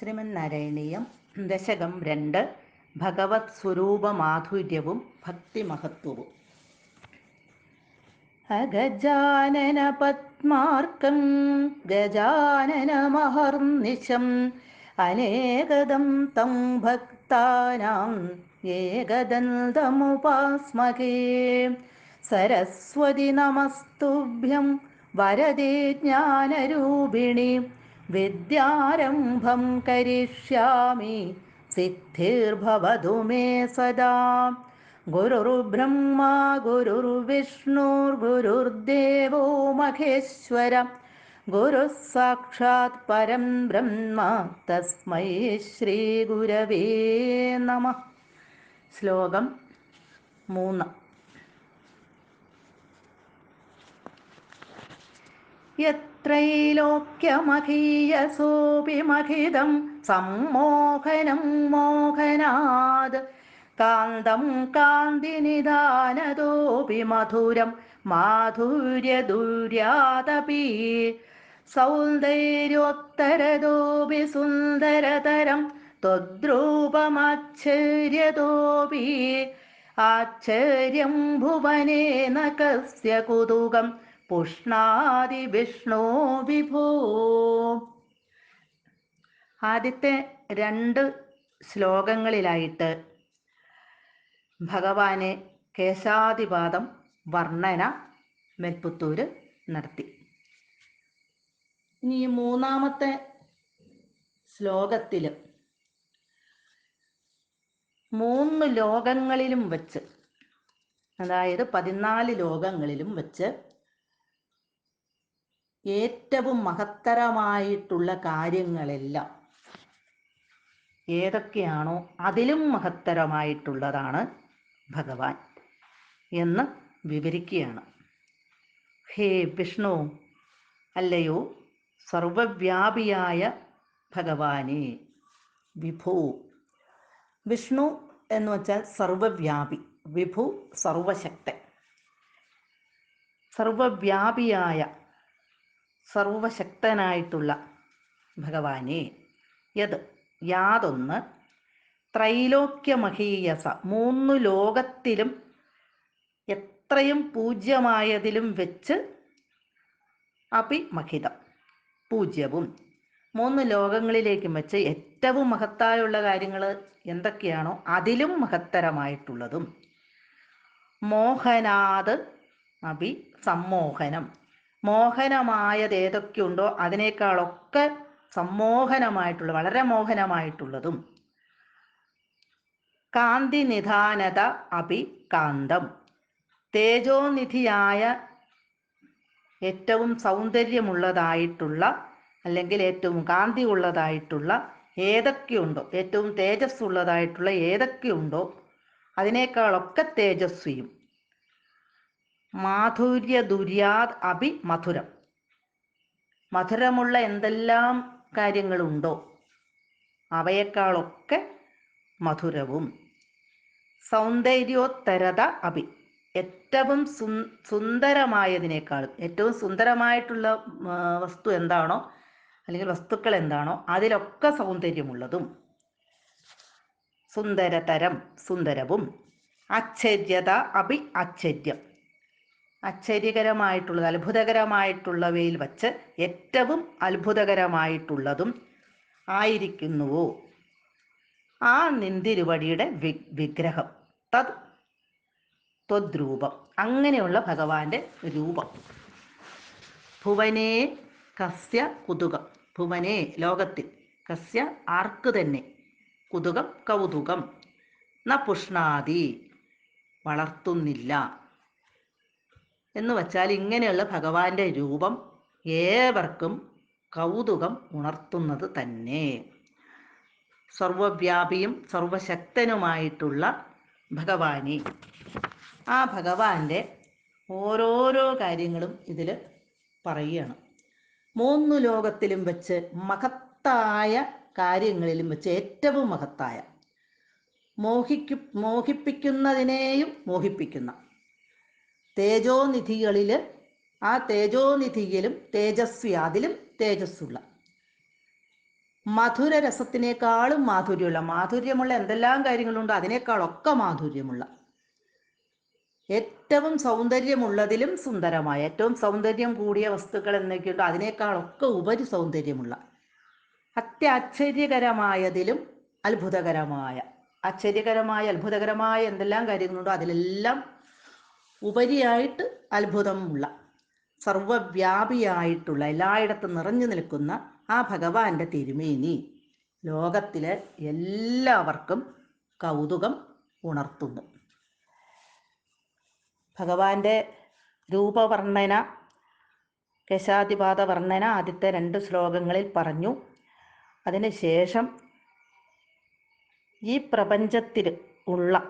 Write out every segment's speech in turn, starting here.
ശ്രീമന്നാരായണീയം ദശകം രണ്ട് ഭഗവത് സ്വരൂപ മാധുര്യവും ഭക്തിമഹത്വവും. അഗജാനന പത്മാർക്കം ഗജാനനമഹർനിശം അനേകദം തം ഭക്താനാം ഏകദന്തമുപാസ്മകേ സരസ്വതി നമസ്തുഭ്യം വരദേ ജ്ഞാനരൂപിണി കരിഷ്യാമി സിദ്ധിർഭവതു മേ സദാ. ഗുരുർബ്രഹ്മ ഗുരുർവിഷ്ണുർഗുരുർദേവോ മഹേശ്വര. ഗുരു സാക്ഷാത് പരം ബ്രഹ്മ തസ്മൈ ശ്രീ ഗുരവേ നമ. ശ്ലോകം മൂന്ന്. യത്രൈലോക്യമഹീയസോപി മഹിതം സമ്മോഹനം മോഹനാത് കാന്തം കാന്തിനിദാനതോപി മധുരം മാധുര്യദുര്യാതപി. സൗന്ദര്യോത്തരതോപി സുന്ദരതരം ത്വദ്രൂപമാശ്ചര്യതോപി ആശ്ചര്യം ഭുവനേന കസ്യ കുതുകം പുഷ്ണാതി വിഷ്ണു വിഭൂ. ആദ്യത്തെ രണ്ട് ശ്ലോകങ്ങളിലായിട്ട് ഭഗവാനെ കേശാധിപാദം വർണന മെൽപ്പുത്തൂര് നടത്തി. ഇനി മൂന്നാമത്തെ ശ്ലോകത്തിൽ മൂന്ന് ലോകങ്ങളിലും വച്ച് അതായത് പതിനാല് ലോകങ്ങളിലും വെച്ച് ഏറ്റവും മഹത്തരമായിട്ടുള്ള കാര്യങ്ങളെല്ലാം ഏതൊക്കെയാണോ അതിലും മഹത്തരമായിട്ടുള്ളതാണ് ഭഗവാൻ എന്ന് വിവരിക്കുകയാണ്. ഹേ വിഷ്ണു അല്ലയോ സർവവ്യാപിയായ ഭഗവാനെ വിഭു. വിഷ്ണു എന്ന് വച്ചാൽ സർവവ്യാപി വിഭു സർവശക്തൻ. സർവവ്യാപിയായ സർവശക്തനായിട്ടുള്ള ഭഗവാനെ. യത് യാതൊന്ന് ത്രൈലോക്യമഹീയസ മൂന്ന് ലോകത്തിലും എത്രയും പൂജ്യമായതിലും വെച്ച് അപി അഭിമഹിതം. പൂജ്യവും. മൂന്ന് ലോകങ്ങളിലേക്കും വെച്ച് ഏറ്റവും മഹത്തായുള്ള കാര്യങ്ങൾ എന്തൊക്കെയാണോ അതിലും മഹത്തരമായിട്ടുള്ളതും. മോഹനാത് അഭി സമ്മോഹനം മോഹനമായത് ഏതൊക്കെയുണ്ടോ അതിനേക്കാളൊക്കെ സമ്മോഹനമായിട്ടുള്ള വളരെ മോഹനമായിട്ടുള്ളതും. കാന്തി നിധാനത അഭി കാന്തം. തേജോനിധിയായ ഏറ്റവും സൗന്ദര്യമുള്ളതായിട്ടുള്ള അല്ലെങ്കിൽ ഏറ്റവും കാന്തി ഉള്ളതായിട്ടുള്ള ഏതൊക്കെയുണ്ടോ ഏറ്റവും തേജസ് ഉള്ളതായിട്ടുള്ള ഏതൊക്കെയുണ്ടോ അതിനേക്കാളൊക്കെ തേജസ്വിയും. മാധുര്യ ദുര്യാത് അഭി മധുരം. മധുരമുള്ള എന്തെല്ലാം കാര്യങ്ങളുണ്ടോ? അവയേക്കാളൊക്കെ മധുരവും. സൗന്ദര്യോത്തരത അഭി. ഏറ്റവും സുന്ദരമായതിനേക്കാളും ഏറ്റവും സുന്ദരമായിട്ടുള്ള വസ്തു എന്താണോ അല്ലെങ്കിൽ വസ്തുക്കൾ എന്താണോ അതിലൊക്കെ സൗന്ദര്യമുള്ളതും. സുന്ദരതരം സുന്ദരവും. അച്ഛര്യത അഭി ആശ്ചര്യം ആശ്ചര്യകരമായിട്ടുള്ളത് അത്ഭുതകരമായിട്ടുള്ളവയിൽ വച്ച് ഏറ്റവും അത്ഭുതകരമായിട്ടുള്ളതും ആയിരിക്കുന്നുവോ? ആ നിന്തിരുവടിയുടെ വി വിഗ്രഹം. തത് ത്വദ്രൂപം അങ്ങനെയുള്ള ഭഗവാന്റെ രൂപം. ഭുവനേ കസ്യ കുതുകം. ഭുവനേ ലോകത്തിൽ കസ്യ ആർക്ക് തന്നെ? കുതുകം കൗതുകം. ന പുഷ്ണാതി വളർത്തുന്നില്ല. എന്ന് വച്ചാൽ ഇങ്ങനെയുള്ള ഭഗവാന്റെ രൂപം ഏവർക്കും കൗതുകം ഉണർത്തുന്നത് തന്നെ. സർവവ്യാപിയും സർവശക്തനുമായിട്ടുള്ള ഭഗവാനെ. ആ ഭഗവാന്റെ ഓരോരോ കാര്യങ്ങളും ഇതിൽ പറയുകയാണ്. മൂന്ന് ലോകത്തിലും വെച്ച് മഹത്തായ കാര്യങ്ങളിലും വെച്ച് ഏറ്റവും മഹത്തായ. മോഹിക്കു മോഹിപ്പിക്കുന്നതിനെയും മോഹിപ്പിക്കുന്ന. തേജോനിധികളിൽ ആ തേജോനിധിയിലും തേജസ്വി അതിലും തേജസ്സുള്ള. മധുര രസത്തിനേക്കാളും മാധുര്യമുള്ള. മാധുര്യമുള്ള എന്തെല്ലാം കാര്യങ്ങളുണ്ടോ അതിനേക്കാളൊക്കെ മാധുര്യമുള്ള. ഏറ്റവും സൗന്ദര്യമുള്ളതിലും സുന്ദരമായ. ഏറ്റവും സൗന്ദര്യം കൂടിയ വസ്തുക്കൾ എന്തൊക്കെയുണ്ടോ അതിനേക്കാളൊക്കെ ഉപരി സൗന്ദര്യമുള്ള. അത്യാശ്ചര്യകരമായതിലും അത്ഭുതകരമായ. ആശ്ചര്യകരമായ അത്ഭുതകരമായ എന്തെല്ലാം കാര്യങ്ങളുണ്ടോ അതിലെല്ലാം ഉപരിയായിട്ട് അത്ഭുതമുള്ള സർവവ്യാപിയായിട്ടുള്ള എല്ലായിടത്തും നിറഞ്ഞു നിൽക്കുന്ന ആ ഭഗവാന്റെ തിരുമേനി ലോകത്തിലെ എല്ലാവർക്കും കൗതുകം ഉണർത്തുന്നു. ഭഗവാന്റെ രൂപവർണന കേശാതിപാത വർണന ആദ്യത്തെ രണ്ട് ശ്ലോകങ്ങളിൽ പറഞ്ഞു. അതിനുശേഷം ഈ പ്രപഞ്ചത്തിൽ ഉള്ള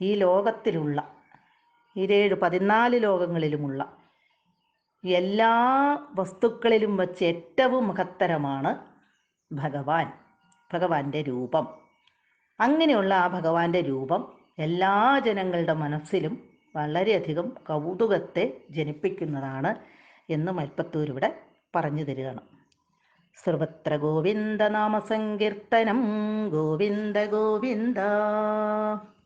ഈ ലോകത്തിലുള്ള ഇരേഴ് പതിനാല് ലോകങ്ങളിലുമുള്ള എല്ലാ വസ്തുക്കളിലും വച്ച് ഏറ്റവും മഹത്തരമാണ് ഭഗവാൻ ഭഗവാന്റെ രൂപം. അങ്ങനെയുള്ള ആ ഭഗവാന്റെ രൂപം എല്ലാ ജനങ്ങളുടെ മനസ്സിലും വളരെയധികം കൗതുകത്തെ ജനിപ്പിക്കുന്നതാണ് എന്ന് മൽപ്പത്തൂർ ഇവിടെ പറഞ്ഞു തരികയാണ്. സർവത്ര ഗോവിന്ദ നാമസങ്കീർത്തനം ഗോവിന്ദ ഗോവിന്ദ.